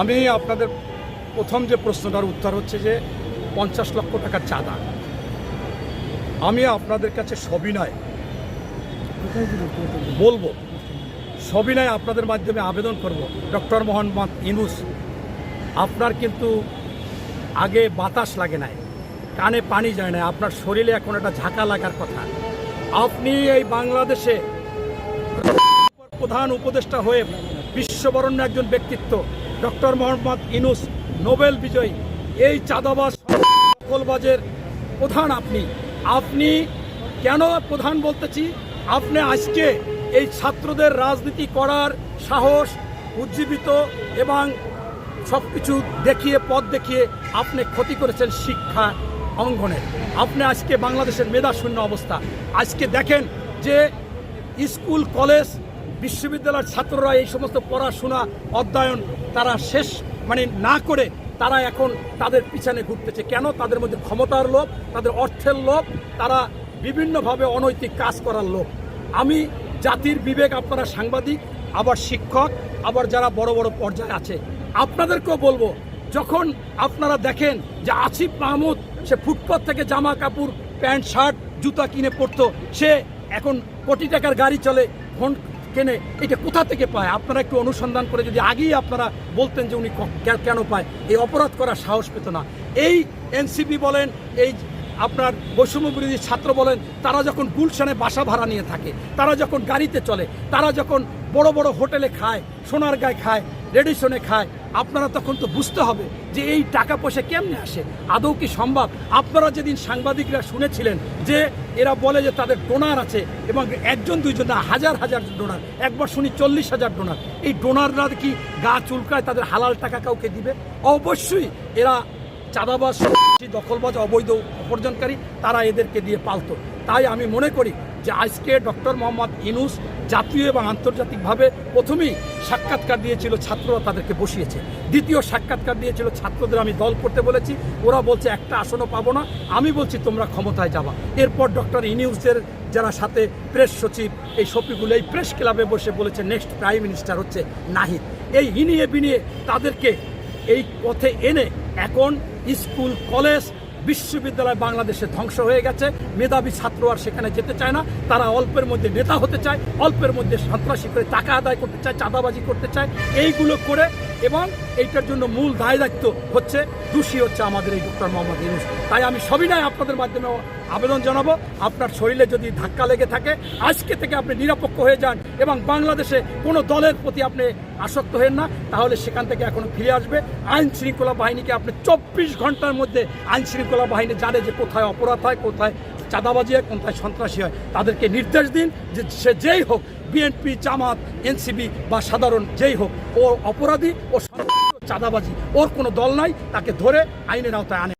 আমি আপনাদের প্রথম যে প্রশ্নটার উত্তর হচ্ছে যে পঞ্চাশ লক্ষ টাকার চাঁদা। আমি আপনাদের কাছে সবিনয় বলব, সবিনয় আপনাদের মাধ্যমে আবেদন করব। ডক্টর মোহাম্মদ ইনুস আপনার কিন্তু আগে বাতাস লাগে নাই, কানে পানি যায় না আপনার শরীরে এখন একটা ঝাঁকা লাগার কথা। আপনি এই বাংলাদেশে প্রধান উপদেষ্টা হয়ে বিশ্ববরণ্য একজন ব্যক্তিত্ব ডক্টর মোহাম্মদ ইনুস, নোবেল বিজয়ী। এই চাঁদাবাজ দখলবাজের প্রধান আপনি। আপনি কেন প্রধান বলতেছি? আপনি আজকে এই ছাত্রদের রাজনীতি করার সাহস, উজ্জীবিত এবং সব কিছু দেখিয়ে, পথ দেখিয়ে আপনি ক্ষতি করেছেন শিক্ষা অঙ্গনে। আপনি আজকে বাংলাদেশের মেধাশূন্য অবস্থা। আজকে দেখেন যে স্কুল, কলেজ বিশ্ববিদ্যালয়ের ছাত্ররা এই সমস্ত পড়াশোনা, অধ্যয়ন তারা শেষ মানে না করে তারা এখন তাদের পিছনে ঘুরতেছে। কেন? তাদের মধ্যে ক্ষমতার লোভ, তাদের অর্থের লোভ, তারা বিভিন্নভাবে অনৈতিক কাজ করার লোভ। আমি জাতির বিবেক আপনারা সাংবাদিক, আবার শিক্ষক, আবার যারা বড় বড় পর্যায়ে আছে, আপনাদেরকেও বলব, যখন আপনারা দেখেন যে আসিফ মাহমুদ, সে ফুটপাথ থেকে জামা কাপড়, প্যান্ট, শার্ট, জুতা কিনে পড়তো, সে এখন কোটি টাকার গাড়ি চলে, ফোন কেনে, এটা কোথা থেকে পায়? আপনারা একটু অনুসন্ধান করে যদি আগেই আপনারা বলতেন যে উনি কেন পায়। এই অপরাধ করার সাহস পেত না। এই এনসিপি বলেন, এই আপনার বৈষম্য বিরোধী ছাত্র বলেন, তারা যখন গুলশানে বাসা ভাড়া নিয়ে থাকে, তারা যখন গাড়িতে চলে, তারা যখন বড় বড় হোটেলে খায় সোনার গায়ে খায় রেডিশনে খায়। আপনারা তখন তো বুঝতে হবে যে এই টাকা পয়সা কেমনে আসে। আদৌ কি সম্ভব? আপনারা যেদিন সাংবাদিকরা শুনেছিলেন যে এরা বলে যে তাদের ডোনার আছে এবং একজন, দুইজন না, হাজার হাজার ডোনার। একবার শুনি চল্লিশ হাজার ডোনার। এই ডোনাররা কি গা চুলকায় তাদের হালাল টাকা কাউকে দিবে? অবশ্যই এরা চাঁদাবাজ, দখলবাজ, অবৈধ উপার্জনকারী তারা এদেরকে দিয়ে পালতো। তাই আমি মনে করি যে আজকে ডক্টর মোহাম্মদ ইনুস জাতীয় এবং আন্তর্জাতিকভাবে প্রথমেই সাক্ষাৎকার দিয়েছিল, ছাত্ররা তাদেরকে বসিয়েছে। দ্বিতীয় সাক্ষাৎকার দিয়েছিল, ছাত্রদের আমি দল করতে বলেছি। ওরা বলছে, একটা আসনও পাবো না। আমি বলছি, তোমরা ক্ষমতায় যাবা। এরপর ডক্টর ইনিউসের যারা সাথে প্রেস সচিব, এই সফিগুলো এই প্রেস ক্লাবে বসে বলেছে, নেক্সট প্রাইম মিনিস্টার হচ্ছে নাহিদ। এই হিনিয়ে বিনিয়ে তাদেরকে এই পথে এনে এখন স্কুল, কলেজ বিশ্ববিদ্যালয় বাংলাদেশে ধ্বংস হয়ে গেছে। মেধাবী ছাত্র আর সেখানে যেতে চায় না। তারা অল্পের মধ্যে নেতা হতে চায়, অল্পের মধ্যে সন্ত্রাসী করে টাকা আদায় করতে চায়, চাঁদাবাজি করতে চায়। এইগুলো করে এবং এইটার জন্য মূল দায় দায়িত্ব হচ্ছে, দোষী হচ্ছে আমাদের এই ডক্টর মোহাম্মদ ইউনুস। তাই আমি সবিনয় আপনাদের মাধ্যমে আবেদন জানাব, আপনার শরীরে যদি ধাক্কা লেগে থাকে, আজকে থেকে আপনি নিরপেক্ষ হয়ে যান এবং বাংলাদেশে কোনো দলের প্রতি আপনি আসক্ত হেন না, তাহলে সেখান থেকে এখন ফিরে আসবে। আইন শৃঙ্খলা বাহিনীকে আপনি চব্বিশ ঘণ্টার মধ্যে আইন শৃঙ্খলা বাহিনী জানে যে কোথায় অপরাধ হয়, কোথায় চাঁদাবাজি হয় কোনটায় সন্ত্রাসী হয়। তাদেরকে নির্দেশ দিন যে সে যেই হোক বিএনপি জামাত এনসিবি বা সাধারণ যেই হোক, ও অপরাধী ও চাঁদাবাজি। ওর কোনো দল নাই, তাকে ধরে আইনের আওতায় আনে।